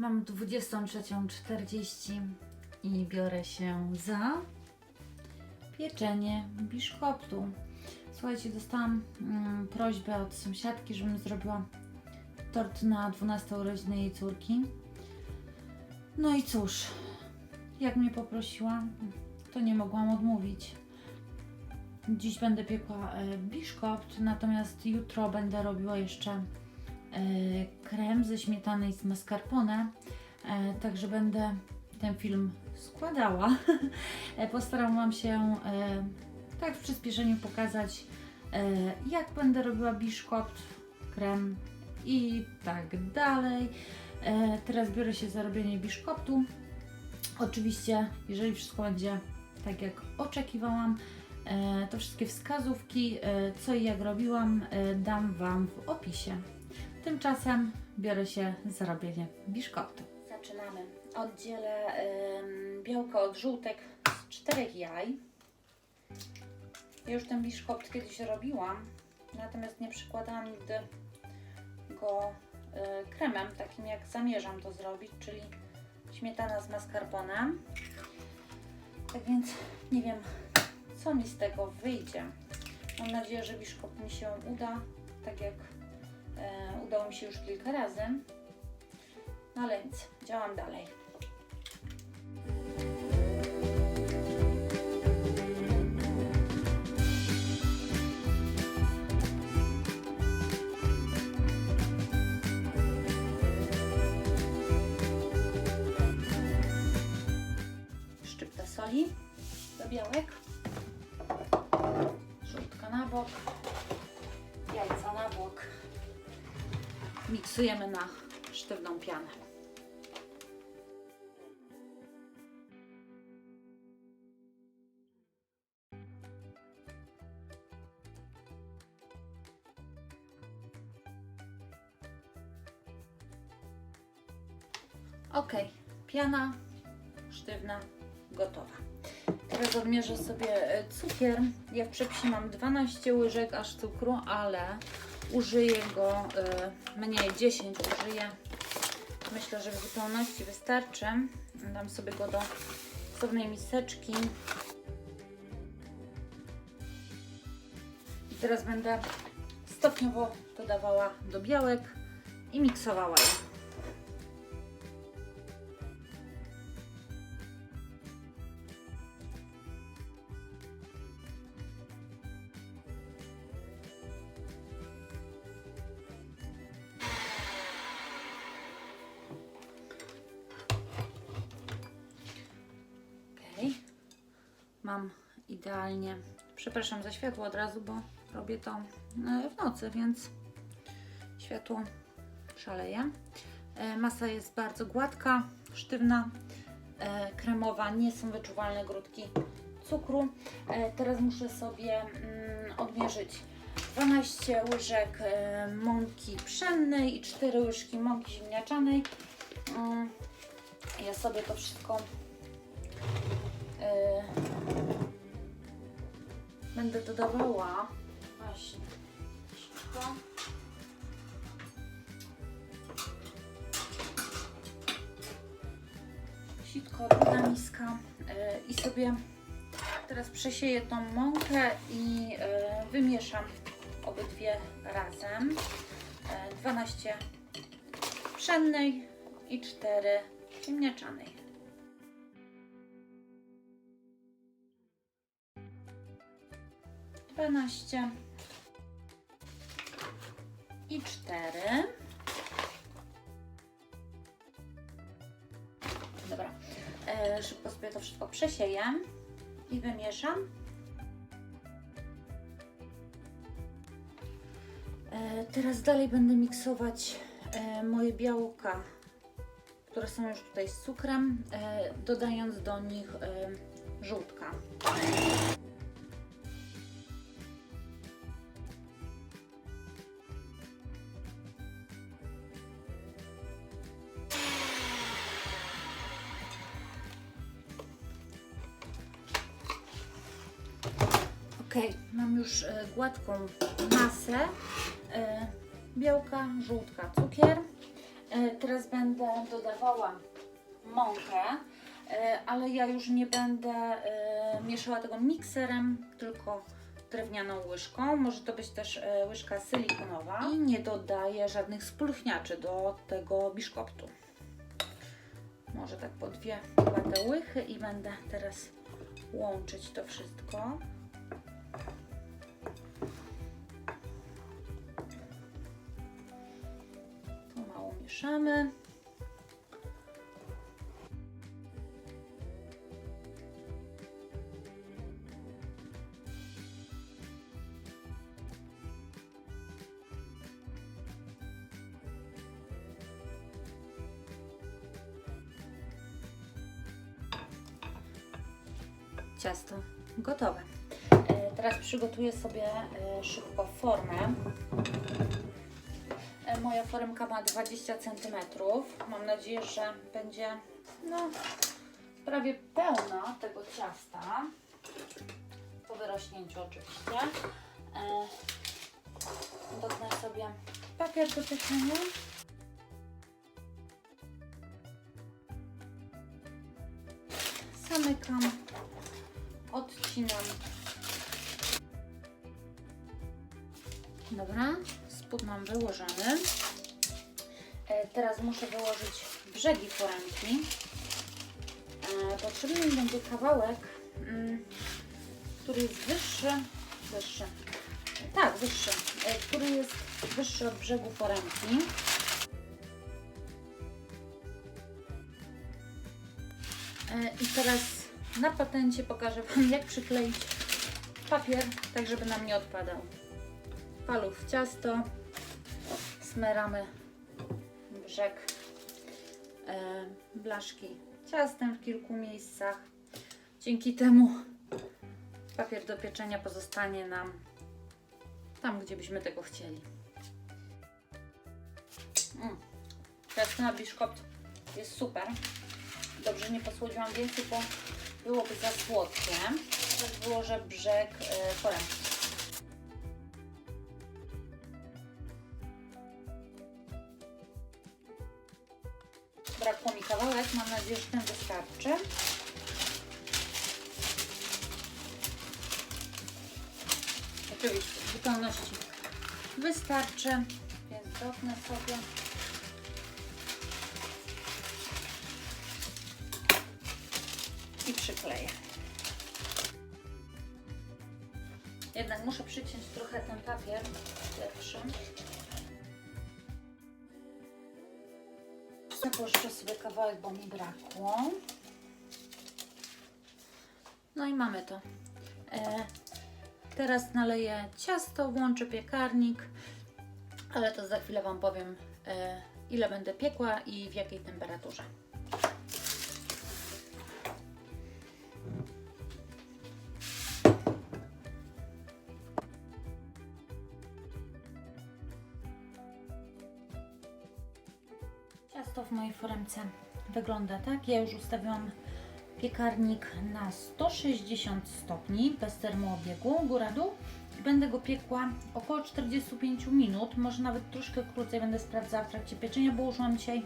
Mam 23.40 i biorę się za pieczenie biszkoptu. Słuchajcie, dostałam mm, prośbę od sąsiadki, żebym zrobiła tort na 12 urodziny jej córki. No i cóż, jak mnie poprosiła, to nie mogłam odmówić. Dziś będę piekła e, biszkopt, natomiast jutro będę robiła jeszcze krem ze śmietany i z mascarpone. E, także będę ten film składała. E, Postaram Wam się e, tak w przyspieszeniu pokazać, e, jak będę robiła biszkopt, krem i tak dalej. E, Teraz biorę się za robienie biszkoptu. Oczywiście, jeżeli wszystko będzie tak jak oczekiwałam, e, to wszystkie wskazówki, e, co i jak robiłam, e, dam Wam w opisie. Tymczasem biorę się za robienie biszkoptu. Zaczynamy. Oddzielę em, białko od żółtek z czterech jaj. Ja już ten biszkopt kiedyś robiłam, natomiast nie przykładałam nigdy go e, kremem, takim jak zamierzam to zrobić, czyli śmietana z mascarponem. Tak więc nie wiem, co mi z tego wyjdzie. Mam nadzieję, że biszkopt mi się uda, tak jak udało mi się już kilka razy. No ale nic, działam dalej. Miksujemy na sztywną pianę. Ok, piana sztywna, gotowa. Teraz odmierzę sobie e, cukier. Ja w przepisie mam 12 łyżek aż cukru, ale użyję go e, mniej, 10 użyję. Myślę, że w zupełności wystarczy. Dam sobie go do osobnej miseczki. I teraz będę stopniowo dodawała do białek i miksowała je. Mam idealnie. Przepraszam za światło od razu, bo robię to e, w nocy, więc światło szaleje. E, Masa jest bardzo gładka, sztywna, e, kremowa, nie są wyczuwalne grudki cukru. Teraz muszę sobie mm, odmierzyć 12 łyżek mąki pszennej i 4 łyżki mąki ziemniaczanej. Mm, Ja sobie to wszystko będę dodawała właśnie sitko. Sitko, druga miska e, i sobie teraz przesieję tą mąkę i e, wymieszam obydwie razem. E, 12 pszennej i 4 ziemniaczanej. Dwanaście i cztery. Dobra, e, szybko sobie to wszystko przesieję i wymieszam. E, teraz dalej będę miksować e, moje białka, które są już tutaj z cukrem, e, dodając do nich e, żółtka. Ok, mam już e, gładką masę. E, białka, żółtka, cukier. E, Teraz będę dodawała mąkę, ale ja już nie będę mieszała tego mikserem, tylko drewnianą łyżką. Może to być też łyżka silikonowa. I nie dodaję żadnych spulchniaczy do tego biszkoptu. Może tak po dwie ładne łychy i będę teraz łączyć to wszystko. Mieszamy. Ciasto gotowe. E, Teraz przygotuję sobie e, szybko formę. E, Moja foremka ma 20 cm. Mam nadzieję, że będzie no, prawie pełna tego ciasta. Po wyrośnięciu oczywiście. E, Dotknę sobie papier do pieczenia. Zamykam, odcinam. Dobra, spód mam wyłożony. E, teraz muszę wyłożyć brzegi foremki. E, potrzebny mi będzie kawałek, mm, który jest wyższy, wyższy, tak, wyższy, e, który jest wyższy od brzegu foremki. I teraz na patencie pokażę Wam, jak przykleić papier, tak żeby nam nie odpadał. Paluch w ciasto, smeramy brzeg e, blaszki ciastem w kilku miejscach. Dzięki temu papier do pieczenia pozostanie nam tam, gdzie byśmy tego chcieli. Mm. Ciasto na biszkopt jest super. Dobrze nie posłodziłam więcej, bo byłoby za słodkie. Teraz wyłożę brzeg e, kawałek, mam nadzieję, że ten wystarczy. Oczywiście, zupełności wystarczy, więc dotknę sobie. i przykleję. Jednak muszę przyciąć trochę ten papier pierwszy. Zapożyczę sobie kawałek, bo mi brakło. No i mamy to. E, teraz naleję ciasto, włączę piekarnik, ale to za chwilę Wam powiem, e, ile będę piekła i w jakiej temperaturze. Foremce wygląda tak. Ja już ustawiłam piekarnik na 160 stopni bez termoobiegu, góra-dół. Będę go piekła około 45 minut, może nawet troszkę krócej będę sprawdzała w trakcie pieczenia, bo użyłam dzisiaj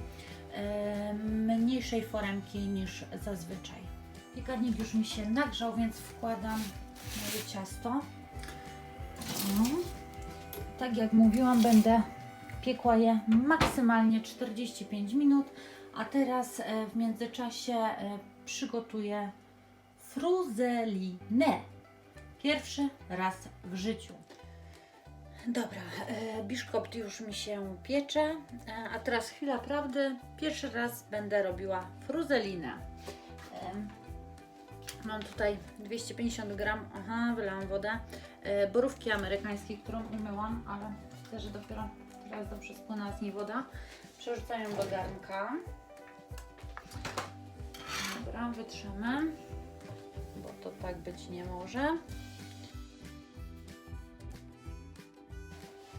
mniejszej foremki niż zazwyczaj. Piekarnik już mi się nagrzał, więc wkładam moje ciasto. No. Tak jak mówiłam, będę piekła je maksymalnie 45 minut, a teraz e, w międzyczasie e, przygotuję fruzelinę. Pierwszy raz w życiu. Dobra, e, biszkopt już mi się piecze, a teraz chwila prawdy. Pierwszy raz będę robiła fruzelinę. Mam tutaj 250 gram, aha, wylałam wodę, borówki amerykańskiej, którą umyłam, ale widzę, że dopiero teraz dobrze spłynęła z niej woda. Przerzucam do garnka. Dobra, wytrzemy, bo to tak być nie może.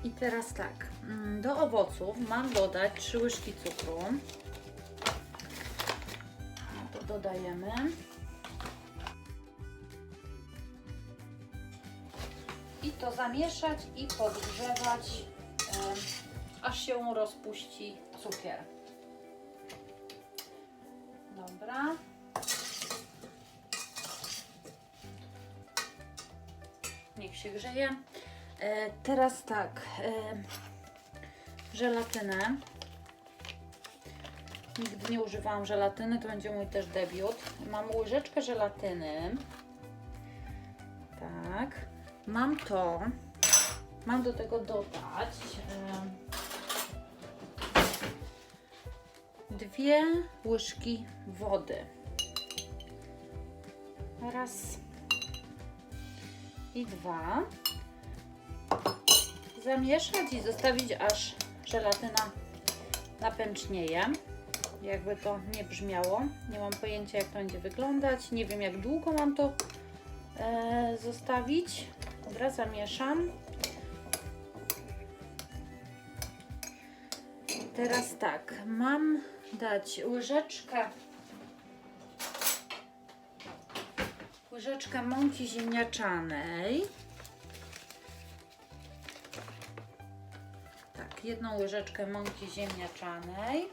I teraz tak, mm, do owoców mam dodać 3 łyżki cukru. To dodajemy. I to zamieszać i podgrzewać, em, aż się rozpuści cukier. Dobra. Niech się grzeje. E, teraz tak. E, żelatynę. Nigdy nie używałam żelatyny, to będzie mój też debiut. Mam łyżeczkę żelatyny. Tak. Mam to. Mam do tego dodać dwie łyżki wody. Raz i dwa. Zamieszać i zostawić aż żelatyna napęcznieje. Jakby to nie brzmiało. Nie mam pojęcia jak to będzie wyglądać. Nie wiem jak długo mam to e, zostawić. Dobra, zamieszam. Teraz tak, mam dać łyżeczkę łyżeczkę mąki ziemniaczanej. Tak, jedną łyżeczkę mąki ziemniaczanej.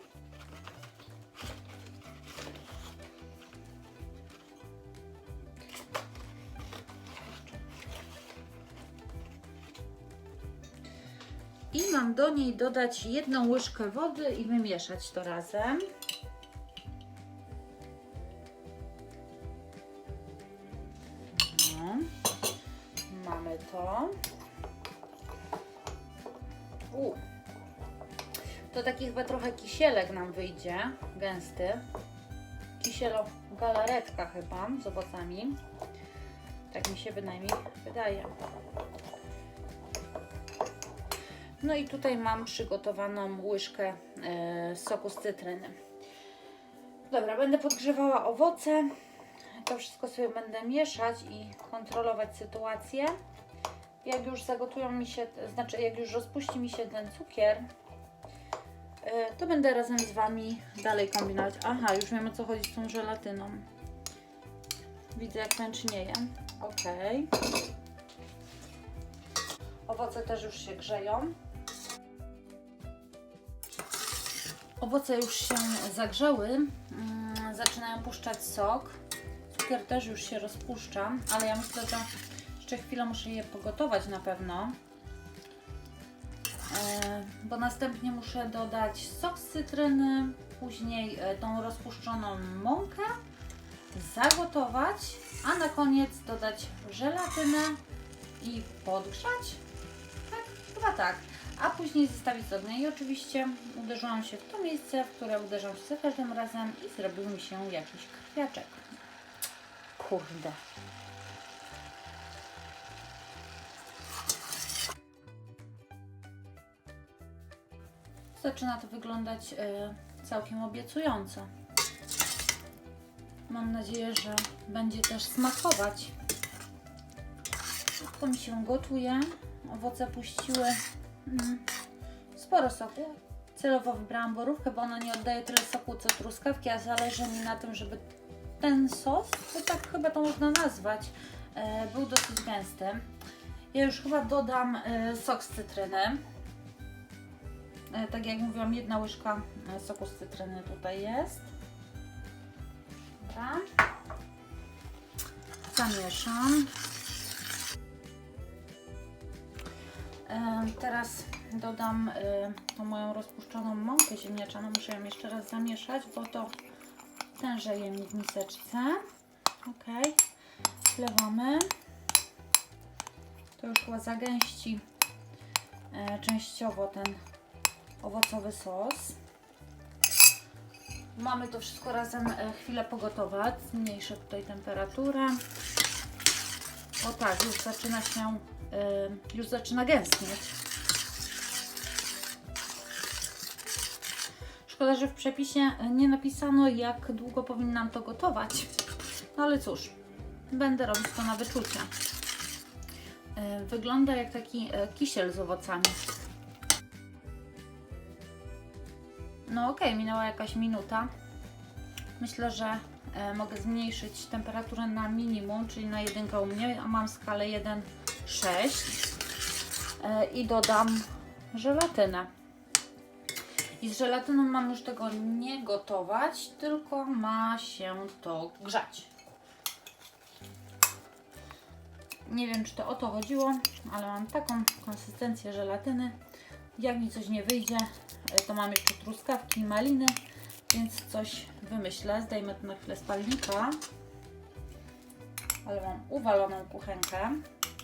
Do niej dodać jedną łyżkę wody i wymieszać to razem. No. Mamy to. U. To taki chyba trochę kisielek nam wyjdzie, gęsty. Kisielo galaretka chyba z owocami. Tak mi się bynajmniej wydaje. No i tutaj mam przygotowaną łyżkę e, soku z cytryny. Dobra, będę podgrzewała owoce. To wszystko sobie będę mieszać i kontrolować sytuację. Jak już zagotują mi się, znaczy jak już rozpuści mi się ten cukier, e, to będę razem z Wami dalej kombinować. Aha, już wiem o co chodzi z tą żelatyną. Widzę jak pęcznieje. Ok. Owoce też już się grzeją. Owoce już się zagrzały, mm, zaczynają puszczać sok. Cukier też już się rozpuszcza, ale ja myślę, że jeszcze chwilę muszę je pogotować na pewno. E, bo następnie muszę dodać sok z cytryny, później e, tą rozpuszczoną mąkę, zagotować, a na koniec dodać żelatynę i podgrzać. Tak, chyba tak. A później zostawić z ognia i oczywiście uderzyłam się w to miejsce, w które uderzam się za każdym razem i zrobił mi się jakiś krwiaczek. Kurde. Zaczyna to wyglądać e, całkiem obiecująco. Mam nadzieję, że będzie też smakować. To mi się gotuje. Owoce puściły sporo soku. Celowo wybrałam borówkę, bo ona nie oddaje tyle soku co truskawki, a zależy mi na tym, żeby ten sos, to tak chyba to można nazwać, e, był dosyć gęsty. Ja już chyba dodam e, sok z cytryny. E, tak jak mówiłam, jedna łyżka soku z cytryny tutaj jest. Dobra. Zamieszam. Teraz dodam e, tą moją rozpuszczoną mąkę ziemniaczaną. Muszę ją jeszcze raz zamieszać, bo to tężeje mi w miseczce. Ok. Wlewamy. To już chyba zagęści e, częściowo ten owocowy sos. Mamy to wszystko razem e, chwilę pogotować. Zmniejszę tutaj temperaturę. O tak, już zaczyna się, Y, już zaczyna gęstnieć. Szkoda, że w przepisie nie napisano, jak długo powinnam to gotować. No ale cóż, będę robić to na wyczucie. Y, wygląda jak taki y, kisiel z owocami. No ok, minęła jakaś minuta. Myślę, że mogę zmniejszyć temperaturę na minimum, czyli na jedynkę u mnie, a mam skalę 1 6 e, i dodam żelatynę. I z żelatyną mam już tego nie gotować, tylko ma się to grzać. Nie wiem, czy to o to chodziło, ale mam taką konsystencję żelatyny. Jak mi coś nie wyjdzie, e, to mam jeszcze truskawki i maliny, więc coś wymyślę. Zdejmę to na chwilę z palnika, ale mam uwaloną kuchenkę.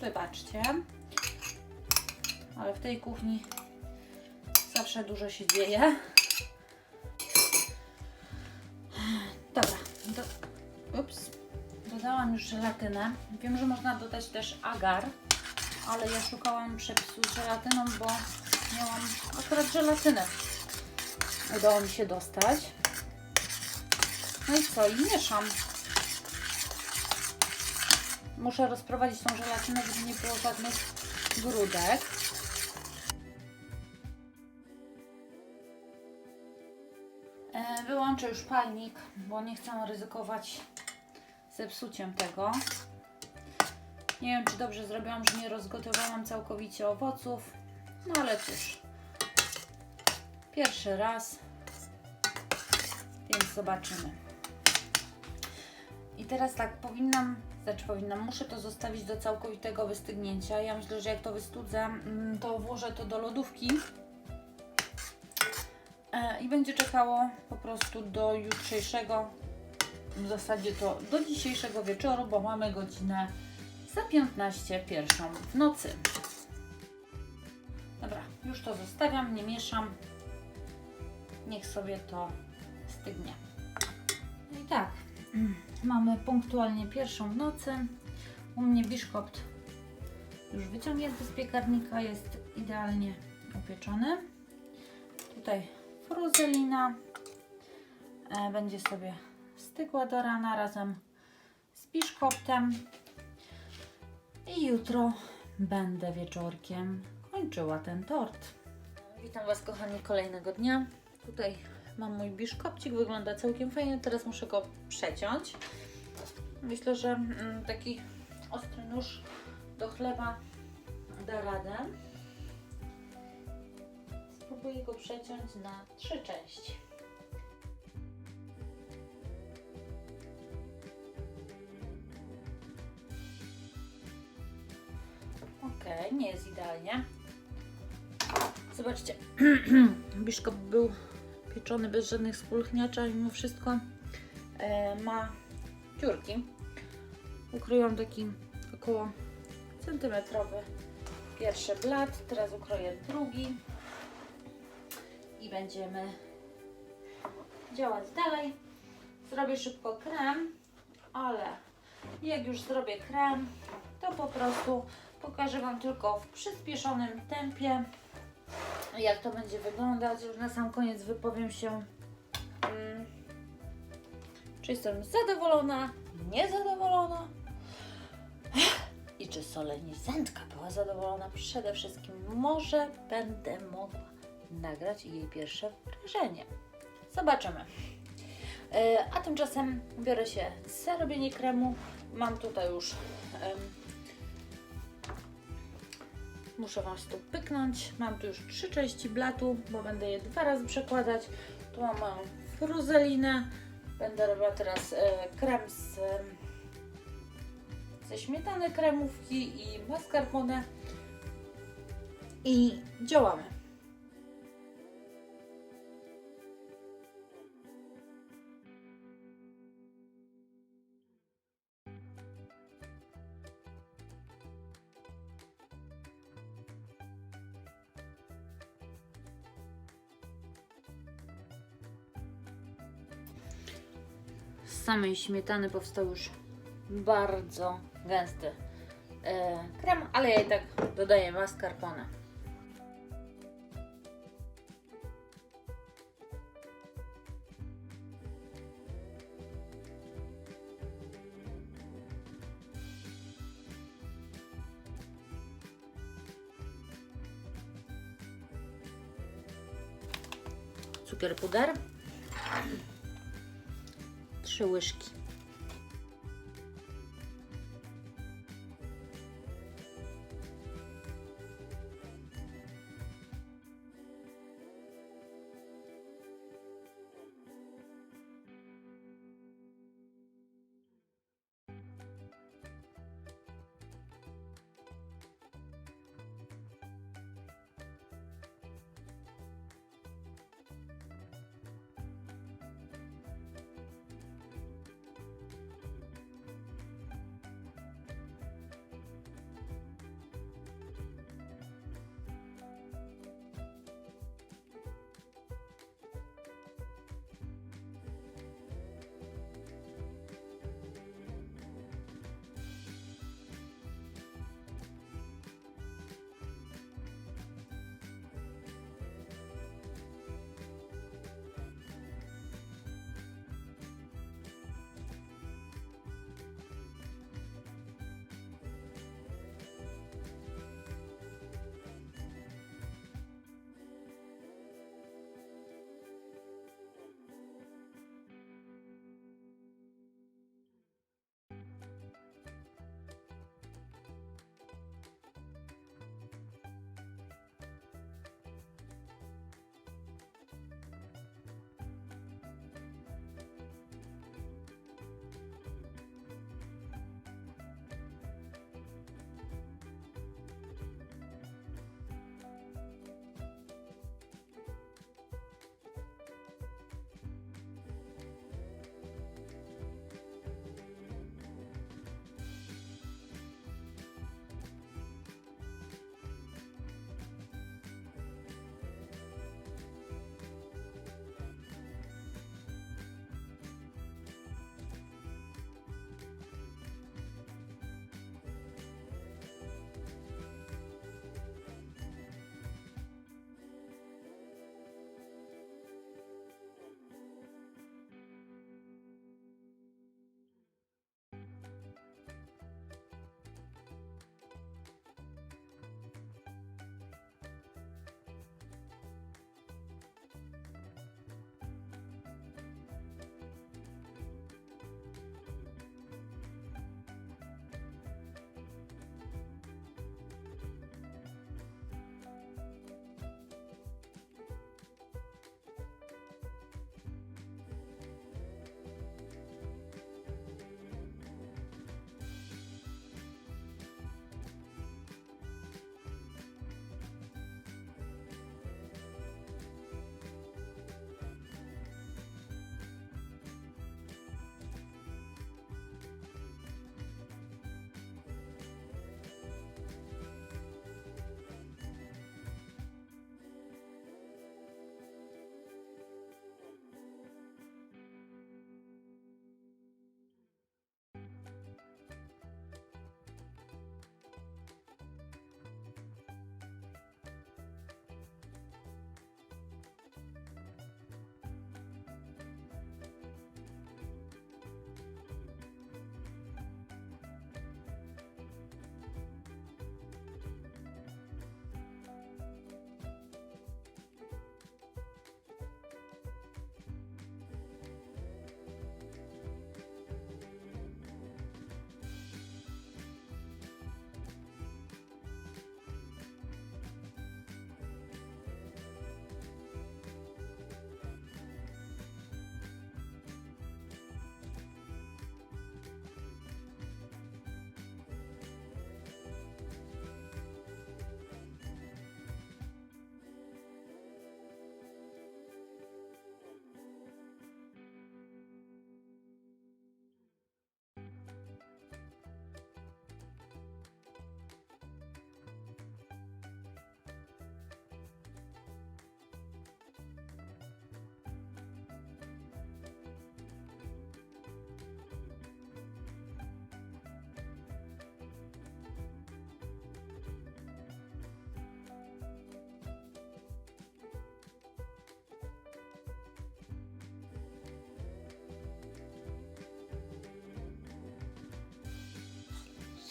Wybaczcie. Ale w tej kuchni zawsze dużo się dzieje. Dobra. Do... Ups. Dodałam już żelatynę. Wiem, że można dodać też agar, ale ja szukałam przepisu z żelatyną, bo miałam akurat żelatynę. Udało mi się dostać. No i co? I mieszam. Muszę rozprowadzić tą żelatynę, żeby nie było żadnych grudek. E, Wyłączę już palnik, bo nie chcę ryzykować zepsuciem tego. Nie wiem, czy dobrze zrobiłam, że nie rozgotowałam całkowicie owoców, no ale cóż. Pierwszy raz, więc zobaczymy. I teraz tak, powinnam, znaczy powinnam, muszę to zostawić do całkowitego wystygnięcia. Ja myślę, że jak to wystudzę, mm, to włożę to do lodówki e, i będzie czekało po prostu do jutrzejszego, w zasadzie to do dzisiejszego wieczoru, bo mamy godzinę za 15 pierwszą w nocy. Dobra, już to zostawiam, nie mieszam. Niech sobie to stygnie. No i tak, mamy punktualnie pierwszą w nocy. U mnie biszkopt już wyciągnięty z piekarnika, jest idealnie upieczony. Tutaj fruzelina e, będzie sobie stygła do rana razem z biszkoptem. I jutro będę wieczorkiem kończyła ten tort. Witam Was kochani kolejnego dnia. Tutaj mam mój biszkopcik, wygląda całkiem fajnie. Teraz muszę go przeciąć. Myślę, że mm, taki ostry nóż do chleba da radę. Spróbuję go przeciąć na trzy części. Ok, nie jest idealnie. Zobaczcie, biszkop był bez żadnych spulchniacza, mimo wszystko e, ma dziurki. Ukryłam taki około centymetrowy pierwszy blat, teraz ukroję drugi i będziemy działać dalej. Zrobię szybko krem, ale jak już zrobię krem, to po prostu pokażę Wam tylko w przyspieszonym tempie, jak to będzie wyglądać. Już na sam koniec wypowiem się, mm, czy jestem zadowolona, niezadowolona i czy solenizantka była zadowolona. Przede wszystkim może będę mogła nagrać jej pierwsze wrażenie. Zobaczymy. E, A tymczasem biorę się za robienie kremu. Mam tutaj już. Muszę Wam tu pyknąć. Mam tu już trzy części blatu, bo będę je dwa razy przekładać. Tu mam fruzelinę. Będę robiła teraz e, krem z, ze śmietany kremówki i mascarpone. I działamy. Samej śmietany powstał już bardzo gęsty e, krem, ale ja i tak dodaję mascarpone. Cukier puder. Trzy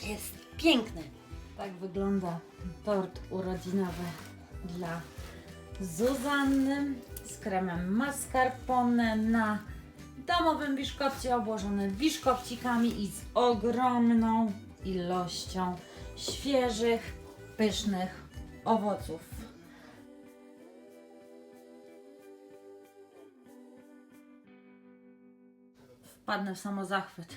jest piękny. Tak wygląda tort urodzinowy dla Zuzanny z kremem mascarpone na domowym biszkopcie obłożony biszkopcikami i z ogromną ilością świeżych, pysznych owoców. Wpadnę w samozachwyt.